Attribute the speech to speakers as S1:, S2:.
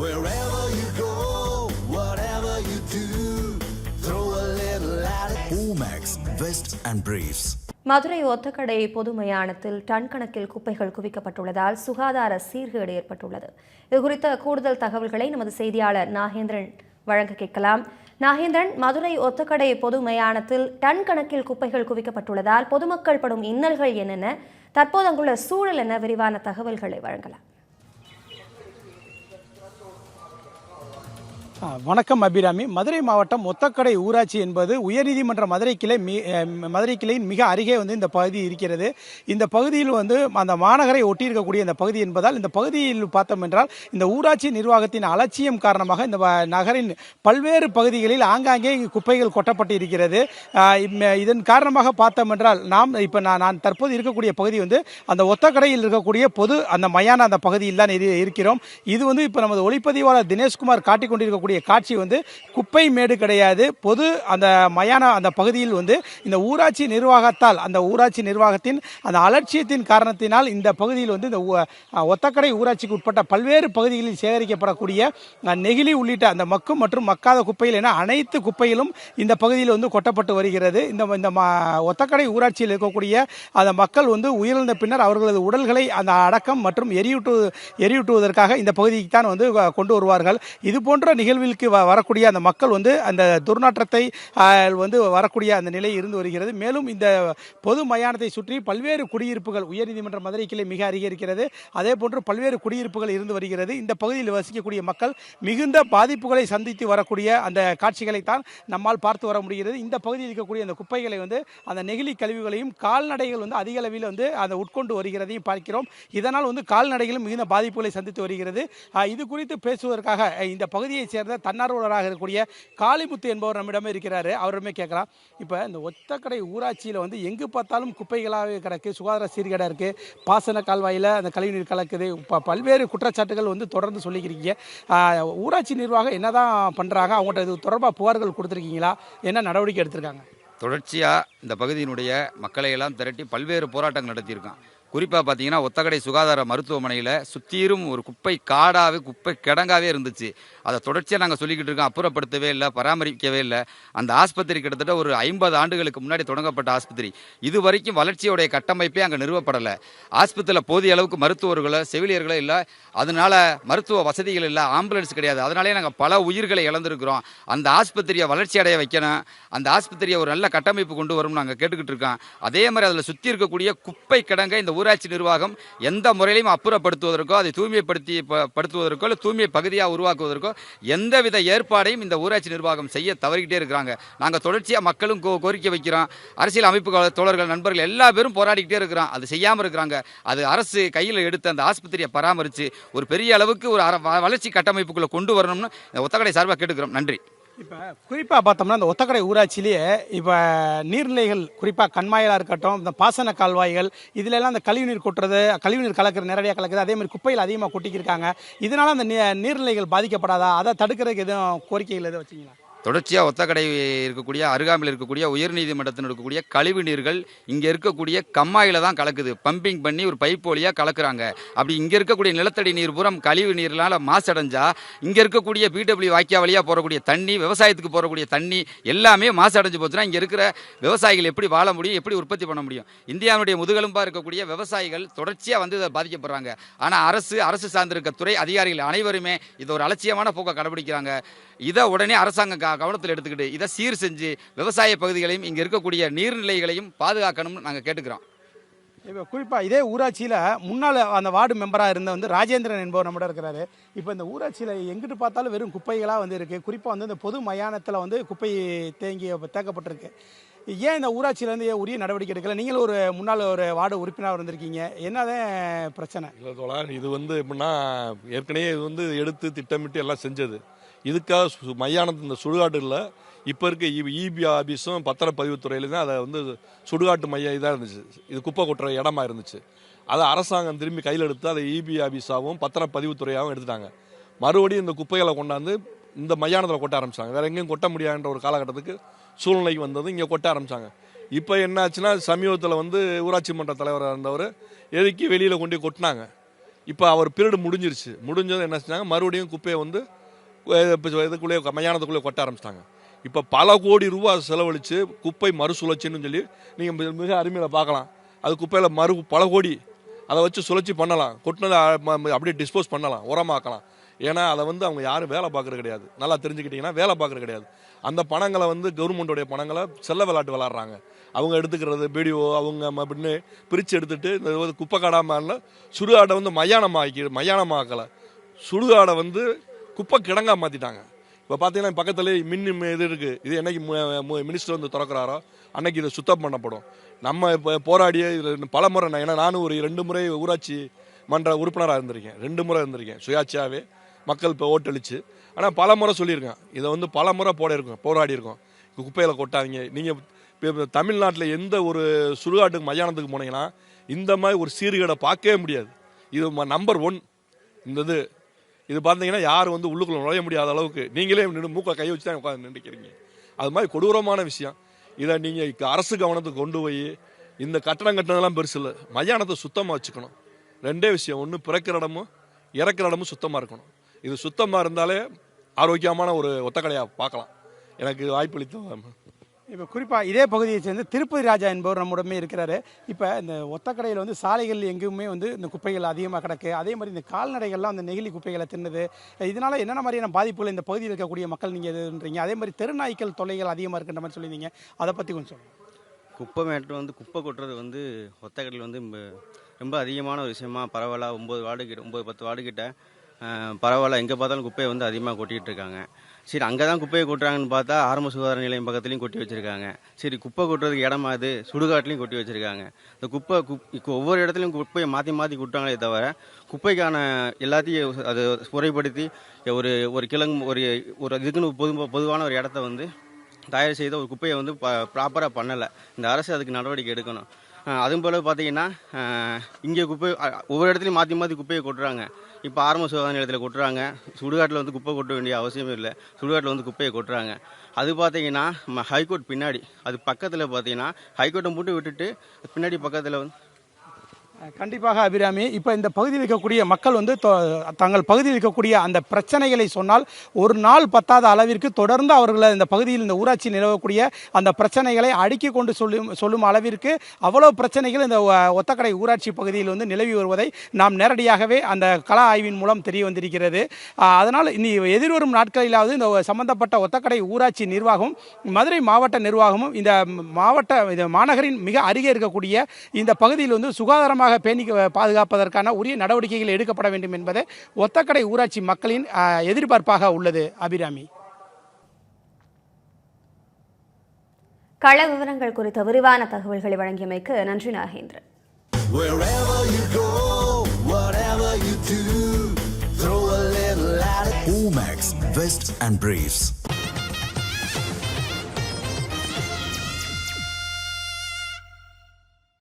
S1: Wherever you go, whatever you do, throw a little at it. Omax, Vest and Briefs.
S2: Madurai Othakadai பொது மயானத்தில் ton கணக்கில் குப்பைகள் குவிக்கப்பட்டுள்ளதால் சுகாதார சீர்கேடு ஏற்பட்டுள்ளது. இது குறித்த கூடுதல் தகவல்களை நமது செய்தியாளர் நாகேந்திரன் வழங்க கேட்கலாம். நாகேந்திரன் மதுரை ஒத்தக்கடை பொது மயானத்தில் டன் கணக்கில் குப்பைகள் குவிக்கப்பட்டுள்ளதால் பொதுமக்கள் படும் இன்னல்கள் என்னென்ன? தற்போது அங்குள்ள சூழல் என்ன? விரிவான தகவல்களை வழங்கலாம்.
S3: வணக்கம் அபிராமி. மதுரை மாவட்டம் ஒத்தக்கடை ஊராட்சி என்பது உயர்நீதிமன்ற மதுரை கிளை மதுரை கிளையின் மிக அருகே வந்து இந்த பகுதி இருக்கிறது. இந்த பகுதியில் வந்து அந்த மாநகரை ஒட்டியிருக்கக்கூடிய இந்த பகுதி என்பதால் இந்த பகுதியில் பார்த்தோம் என்றால் இந்த ஊராட்சி நிர்வாகத்தின் அலட்சியம் காரணமாக இந்த நகரின் பல்வேறு பகுதிகளில் ஆங்காங்கே குப்பைகள் கொட்டப்பட்டு இருக்கிறது இம்ம- இதன் காரணமாக பார்த்தோம் என்றால் நாம் இப்போ நான் நான் தற்போது இருக்கக்கூடிய பகுதி வந்து அந்த ஒத்தக்கடையில் இருக்கக்கூடிய பொது அந்த மயான அந்த பகுதியில் தான் இரு- இருக்கிறோம். இது வந்து இப்போ நமது ஒளிப்பதிவாளர் தினேஷ்குமார் காட்டிக் இருக்கக்கூடிய காட்சி வந்து குப்பை மேடு கிடையாது. பொது அந்த மயான அந்த பகுதியில் வந்து இந்த ஊராட்சி நிர்வாகத்தால் அந்த ஊராட்சி நிர்வாகத்தின் அந்த அலட்சியத்தின் காரணத்தினால் இந்த பகுதியில் வந்து இந்த ஒத்தக்கடை ஊராட்சிக்கு உட்பட்ட பல்வேறு பகுதிகளில் சேகரிக்கப்படக்கூடிய நெகிழி உள்ளிட்ட அந்த மக்கும் மற்றும் மக்காத குப்பைகள் என அனைத்து குப்பைகளும் இந்த பகுதியில் வந்து கொட்டப்பட்டு வருகிறது. இந்த இந்த ஒத்தக்கடை ஊராட்சியில் இருக்கக்கூடிய அந்த மக்கள் வந்து உயிரிழந்த பின்னர் அவர்களது உடல்களை அந்த அடக்கம் மற்றும் எரியூட்டு எரியூட்டுவதற்காக இந்த பகுதிக்கு தான் வந்து கொண்டு வருவார்கள். இது போன்ற நிகழ்வு வ- வரக்கூடிய அந்த மக்கள் வந்து அந்த துர்நாற்றத்தை வந்து வரக்கூடிய அந்த நிலை இருந்து வருகிறது. மேலும் இந்த பொது மயானத்தை சுற்றி பல்வேறு குடியிருப்புகள் உயர்நீதிமன்ற மதுரை கிளை மிக அருகே இருக்கிறது. அதே போன்று பல்வேறு குடியிருப்புகள் இருந்து வருகிறது. இந்த பகுதியில் வசிக்கக்கூடிய மக்கள் மிகுந்த பாதிப்புகளை சந்தித்து வரக்கூடிய அந்த காட்சிகளை தான் நம்மால் பார்த்து வர முடிகிறது. இந்த பகுதியில் இருக்கக்கூடிய அந்த குப்பைகளை வந்து அந்த நெகிழி கழிவுகளையும் கால்நடைகள் வந்து அதிக அளவில் வந்து அதை உட்கொண்டு வருகிறதையும் பார்க்கிறோம். இதனால் வந்து கால்நடைகளும் மிகுந்த பாதிப்புகளை சந்தித்து வருகிறது. இது குறித்து பேசுவதற்காக இந்த பகுதியைச் சேர்ந்த தன்னார்வலராக இருக்கக்கூடிய காளிமுத்து என்பவர் நம்மிடமே இருக்கிறாரு. அவருமே கேட்கலாம். இப்போ இந்த ஒத்தக்கடை ஊராட்சியில் வந்து எங்கு பார்த்தாலும் குப்பைகளாகவே கிடக்கு சுகாதார சீர்கேடாக இருக்கு. பாசன கால்வாயில் அந்த கழிவுநீர் கலக்குது. இப்போ பல்வேறு குற்றச்சாட்டுகள் வந்து தொடர்ந்து சொல்லிக்கிறீங்க ஊராட்சி நிர்வாகம் என்னதான் பண்ணுறாங்க அவங்கள்ட்ட இது தொடர்பாக புகார்கள் கொடுத்துருக்கீங்களா? என்ன நடவடிக்கை எடுத்திருக்காங்க?
S4: தொடர்ச்சியாக இந்த பகுதியினுடைய மக்களை எல்லாம் திரட்டி பல்வேறு போராட்டங்கள் நடத்தியிருக்கான். குறிப்பாக பார்த்தீங்கன்னா ஒத்தக்கடை சுகாதார மருத்துவமனையில் சுத்தீரும் ஒரு குப்பை காடாகவே குப்பை கிடங்காவே இருந்துச்சு. அதை தொடர்ச்சியாக நாங்கள் சொல்லிக்கிட்டு இருக்கோம். அப்புறப்படுத்தவே இல்லை பராமரிக்கவே இல்லை. அந்த ஆஸ்பத்திரி கிட்டத்தட்ட ஒரு ஐம்பது ஆண்டுகளுக்கு முன்னாடி தொடங்கப்பட்ட ஆஸ்பத்திரி. இது வரைக்கும் வளர்ச்சியோடைய கட்டமைப்பே அங்கே நிறுவப்படலை. ஆஸ்பத்திரியில் போதிய அளவுக்கு மருத்துவர்களோ செவிலியர்களோ இல்லை. அதனால மருத்துவ வசதிகள் இல்லை ஆம்புலன்ஸ் கிடையாது. அதனாலே நாங்கள் பல உயிர்களை இழந்திருக்கிறோம். அந்த ஆஸ்பத்திரியை வளர்ச்சி அடைய வைக்கணும். அந்த ஆஸ்பத்திரியை ஒரு நல்ல கட்டமைப்பு கொண்டு வரும் நாங்கள் கேட்டுக்கிட்டு இருக்கோம். அதே மாதிரி அதில் சுற்றி இருக்கக்கூடிய குப்பை கிடங்கை இந்த ஊர் ஊராட்சி நிர்வாகம் எந்த முறையிலையும் அப்புறப்படுத்துவதற்கோ அதை தூய்மைப்படுத்தி படுத்துவதற்கோ இல்லை தூய்மை பகுதியாக உருவாக்குவதற்கோ எந்தவித ஏற்பாடையும் இந்த ஊராட்சி நிர்வாகம் செய்ய தவறிக்கிட்டே இருக்கிறாங்க. நாங்கள் தொடர்ச்சியாக மக்களும் கோ- கோரிக்கை வைக்கிறோம். அரசியல் அமைப்பு தோழர்கள் நண்பர்கள் எல்லா பேரும் போராடிக்கிட்டே இருக்கிறோம். அது செய்யாமல் இருக்கிறாங்க. அது அரசு கையில் எடுத்து அந்த ஆஸ்பத்திரியை பராமரித்து ஒரு பெரிய அளவுக்கு ஒரு வ- வளர்ச்சி கட்டமைப்புக்குள்ளே கொண்டு வரணும்னு இந்த ஒத்தக்கடை சார்பாக கேட்டுக்கிறோம். நன்றி.
S3: இப்போ குறிப்பாக பார்த்தோம்னா இந்த ஒத்தக்கடை ஊராட்சியிலேயே இப்போ நீர்நிலைகள் குறிப்பாக கண்மாயிலாக இருக்கட்டும் இந்த பாசன கால்வாய்கள் இதிலெல்லாம் அந்த கழிவுநீர் கொட்டுறது கழிவுநீர் கலக்கிற நேரடியாக கலக்குது அதே மாதிரி குப்பையில் அதிகமாக கொட்டிக்கிருக்காங்க. இதனால் அந்த நீர்நிலைகள் பாதிக்கப்படாதா? அதை தடுக்கிறதுக்கு எதுவும் கோரிக்கைகள் எதுவும் வச்சிங்களா
S4: தொடர்ச்சியாக ஒத்தக்கடை இருக்கக்கூடிய அருகாமையில் இருக்கக்கூடிய உயர்நீதிமன்றத்தில் இருக்கக்கூடிய கழிவு நீர்கள் இங்கே இருக்கக்கூடிய கம்மாயில் தான் கலக்குது. பம்பிங் பண்ணி ஒரு பைப் வழியாக கலக்குறாங்க. அப்படி இங்கே இருக்கக்கூடிய நிலத்தடி நீர் பூரம் கழிவு நீர்னால் மாசடைஞ்சால் இங்கே இருக்கக்கூடிய பிடபிள்யூ வாக்கியா வழியாக போகக்கூடிய தண்ணி விவசாயத்துக்கு போகக்கூடிய தண்ணி எல்லாமே மாசடைஞ்சு போச்சுன்னா இங்கே இருக்கிற விவசாயிகள் எப்படி வாழ முடியும் எப்படி உற்பத்தி பண்ண முடியும்? இந்தியாவுடைய முதுகெலும்பாக இருக்கக்கூடிய விவசாயிகள் தொடர்ச்சியாக வந்து இதை பாதிக்கப்படுறாங்க. ஆனால் அரசு அரசு சார்ந்திருக்க துறை அதிகாரிகள் அனைவருமே இது ஒரு அலட்சியமான போக்கை கடைபிடிக்கிறாங்க. இதை உடனே அரசாங்கம் கவனத்தில் எடுத்துக்கிட்டு இதை சீர் செஞ்சு விவசாய பகுதிகளையும் இங்கே இருக்கக்கூடிய நீர்நிலைகளையும் பாதுகாக்கணும்னு நாங்கள் கேட்டுக்கிறோம்.
S3: இப்போ குறிப்பாக இதே ஊராட்சியில் முன்னாள் அந்த வார்டு மெம்பராக இருந்த வந்து ராஜேந்திரன் என்பவர் நம்மட இருக்கிறாரு. இப்போ இந்த ஊராட்சியில் எங்கிட்டு பார்த்தாலும் வெறும் குப்பைகளாக வந்து இருக்குது குறிப்பாக வந்து இந்த பொது மயானத்தில் வந்து குப்பை தேங்கி தேக்கப்பட்டிருக்கு. ஏன் இந்த ஊராட்சியிலேருந்து உரிய நடவடிக்கை எடுக்கல? நீங்களும் ஒரு முன்னாள் ஒரு வார்டு உறுப்பினராக இருந்திருக்கீங்க. என்னதான் பிரச்சனை?
S5: இல்லை தோழா இது வந்து எப்படின்னா ஏற்கனவே இது வந்து எடுத்து திட்டமிட்டு எல்லாம் செஞ்சது. இதுக்காக சு- மையானத்து இந்த சுடுகாட்டில் இப்போ இருக்க இபி ஆபீஸும் பத்திரப்பதிவுத்துறையில தான் அதை வந்து சுடுகாட்டு மையம் இதாக இருந்துச்சு. இது குப்பை கொட்டுற இடமா இருந்துச்சு. அதை அரசாங்கம் திரும்பி கையில் எடுத்து அதை இபி ஆபீஸாகவும் பத்திரப்பதிவுத்துறையாகவும் எடுத்துட்டாங்க. மறுபடியும் இந்த குப்பைகளை கொண்டாந்து இந்த மையானத்தில் கொட்ட ஆரம்பிச்சாங்க. வேறு எங்கேயும் கொட்ட முடியாதுன்ற ஒரு காலகட்டத்துக்கு சூழ்நிலைக்கு வந்தது இங்கே கொட்ட ஆரம்பிச்சாங்க. இப்போ என்னாச்சுன்னா சமீபத்தில் வந்து ஊராட்சி மன்ற தலைவராக இருந்தவர் எதுக்கு வெளியில் கொண்டு கொட்டினாங்க. இப்போ அவர் பீரியடு முடிஞ்சிருச்சு. முடிஞ்சது என்ன செஞ்சாங்க? மறுபடியும் குப்பையை வந்து இதுக்குள்ளே மயானத்துக்குள்ளே கொட்ட ஆரம்பிச்சிட்டாங்க. இப்போ பல கோடி ரூபா செலவழித்து குப்பை மறுசுழற்சின்னு சொல்லி நீங்கள் மிக அருமையில் பார்க்கலாம். அது குப்பையில் மறு பல கோடி. அதை வச்சு சுழற்சி பண்ணலாம். கொட்டினதை அப்படியே டிஸ்போஸ் பண்ணலாம். உரமாக்கலாம். ஏன்னா அதை வந்து அவங்க யாரும் வேலை பார்க்குறது கிடையாது. நல்லா தெரிஞ்சுக்கிட்டிங்கன்னா வேலை பார்க்குறது கிடையாது. அந்த பணங்களை வந்து கவர்மெண்ட்டோடைய பணங்களை செல்ல விளையாட்டு விளாட்றாங்க அவங்க எடுத்துக்கிறது பிடிஓ அவங்க அப்படின்னு பிரித்து எடுத்துகிட்டு இந்த வந்து குப்பை காடாமல் சுடுகாடை வந்து மயானமாக்கி மயானமாக்கலை. சுடுகாடை வந்து குப்பை கிடங்கா மாற்றிட்டாங்க இப்போ பார்த்தீங்கன்னா பக்கத்துலேயே மின் இது இருக்குது இது என்னைக்கு மினிஸ்டர் வந்து திறக்கிறாரோ அன்னைக்கு இதை சுத்தம் பண்ணப்படும். நம்ம இப்போ போராடிய இதில் பல முறை நான் ஏன்னா நானும் ஒரு ரெண்டு முறை ஊராட்சி மன்ற உறுப்பினராக இருந்திருக்கேன். ரெண்டு முறை இருந்திருக்கேன். சுயாட்சியாகவே மக்கள் இப்போ ஓட்டளிச்சு. ஆனால் பல முறை சொல்லியிருக்கேன். இதை வந்து பல முறை போட இருக்கோம் போராடி இருக்கோம் குப்பையில் கொட்டாதீங்க. நீங்கள் இப்போ தமிழ்நாட்டில் எந்த ஒரு சுடுகாட்டுக்கு மயானத்துக்கு போனீங்கன்னா இந்த மாதிரி ஒரு சீர்கேடை பார்க்கவே முடியாது. இது நம்பர் ஒன். இந்த இது இது பார்த்தீங்கன்னா யார் வந்து உள்ளுக்குள்ள நுழைய முடியாத அளவுக்கு நீங்களே நின்று மூக்க கை வச்சு தான் உட்காந்து நின்றுக்கிறீங்க அது மாதிரி கொடூரமான விஷயம். இதை நீங்கள் அரசு கவனத்துக்கு கொண்டு போய் இந்த கட்டணம் கட்டினதெல்லாம் பெருசு இல்லை. மயானத்தை சுத்தமாக வச்சுக்கணும். ரெண்டே விஷயம். ஒன்று பிறக்கிற இடமும் இறக்குற இடமும் சுத்தமாக இருக்கணும். இது சுத்தமாக இருந்தாலே ஆரோக்கியமான ஒரு ஒத்தக்கடையாக பார்க்கலாம். எனக்கு வாய்ப்பளித்த
S3: இப்போ குறிப்பாக இதே பகுதியை சேர்ந்து திருப்பதி ராஜா என்பவர் நம்முடமே இருக்கிறாரு. இப்போ இந்த ஒத்தக்கடையில் வந்து சாலைகள் எங்கேயுமே வந்து இந்த குப்பைகள் அதிகமாக கிடக்கு. அதே மாதிரி இந்த கால்நடைகள்லாம் அந்த நெகிழி குப்பைகளை தின்னுது. இதனால் என்னென்ன மாதிரியான பாதிப்புகள் இந்த பகுதியில் இருக்கக்கூடிய மக்கள் நீங்கள் எதுன்றீங்க? அதே மாதிரி தெருநாய்க்கள் தொல்லைகள் அதிகமாக இருக்கின்ற மாதிரி சொல்லியிருந்தீங்க. அதை பற்றி கொஞ்சம் சொல்லுங்கள்
S6: குப்பை மேட்டு வந்து குப்பை கொட்டுறது வந்து ஒத்தக்கடையில் வந்து ரொம்ப- அதிகமான ஒரு விஷயமா பரவாயில்ல ஒம்பது வார்டு கிட்ட ஒம்பது பத்து வார்டு கிட்ட பரவாயில்ல எங்கே பார்த்தாலும் குப்பையை வந்து அதிகமாக கொட்டிகிட்டு இருக்காங்க. சரி அங்கே தான் குப்பையை கொட்டுறாங்கன்னு பார்த்தா ஆரம்ப சுகாதார நிலையம் பக்கத்துலேயும் கொட்டி வச்சுருக்காங்க. சரி குப்பை கொட்டுறதுக்கு இடமா அது சுடுகாட்லையும் கொட்டி வச்சுருக்காங்க. இந்த குப்பை குப் இப்போ ஒவ்வொரு இடத்துலையும் குப்பையை மாற்றி மாற்றி கொட்டுறாங்களே தவிர குப்பைக்கான எல்லாத்தையும் அது முறைப்படுத்தி ஒரு ஒரு கிழங்கு ஒரு ஒரு இதுக்குன்னு பொது பொதுவான ஒரு இடத்த வந்து தயார் செய்த ஒரு குப்பையை வந்து ப்ராப்பராக பண்ணலை. இந்த அரசு அதுக்கு நடவடிக்கை எடுக்கணும். அதுவும் போல் பார்த்தீங்கன்னா இங்கே குப்பை ஒவ்வொரு இடத்துலையும் மாற்றி மாற்றி குப்பையை கொட்டுறாங்க. இப்போ ஆரம்ப சுகாதார நிலையத்தில் கொட்டுறாங்க. சுடுகாட்டில் வந்து குப்பை கொட்ட வேண்டிய அவசியமே இல்லை. சுடுகாட்டில் வந்து குப்பையை கொட்டுறாங்க. அது பார்த்தீங்கன்னா நம்ம ஹைகோர்ட் பின்னாடி அது பக்கத்தில் பார்த்தீங்கன்னா ஹைகோர்ட்டை மட்டும் விட்டுட்டு பின்னாடி பக்கத்தில் வந்து
S3: கண்டிப்பாக அபிராமி இப்போ இந்த பகுதியில் இருக்கக்கூடிய மக்கள் வந்து தங்கள் பகுதியில் இருக்கக்கூடிய அந்த பிரச்சனைகளை சொன்னால் ஒரு நாள் பத்தாத அளவிற்கு தொடர்ந்து அவர்களை இந்த பகுதியில் இந்த ஊராட்சி நிலவக்கூடிய அந்த பிரச்சனைகளை அடுக்கி கொண்டு சொல்லும் சொல்லும் அளவிற்கு அவ்வளோ பிரச்சனைகள் இந்த ஒ- ஒத்தக்கடை ஊராட்சி பகுதியில் வந்து நிலவி வருவதை நாம் நேரடியாகவே அந்த கள ஆய்வின் மூலம் தெரிய வந்திருக்கிறது. அதனால் இனி எதிர்வரும் நாட்களிலாவது இந்த சம்பந்தப்பட்ட ஒத்தக்கடை ஊராட்சி நிர்வாகம் மதுரை மாவட்ட நிர்வாகமும் இந்த மாவட்ட இந்த மாநகரின் மிக அருகே இருக்கக்கூடிய இந்த பகுதியில் வந்து சுகாதாரமாக பேணி பாதுகாப்பதற்கான உரிய நடவடிக்கைகள் எடுக்கப்பட வேண்டும் என்பது ஒத்தக்கடை ஊராட்சி மக்களின் எதிர்பார்ப்பாக உள்ளது அபிராமி
S2: கள விவரங்கள் குறித்த விரிவான தகவல்களை வழங்கியமைக்கு நன்றி Nagendran.
S1: Omax, Vest and Briefs.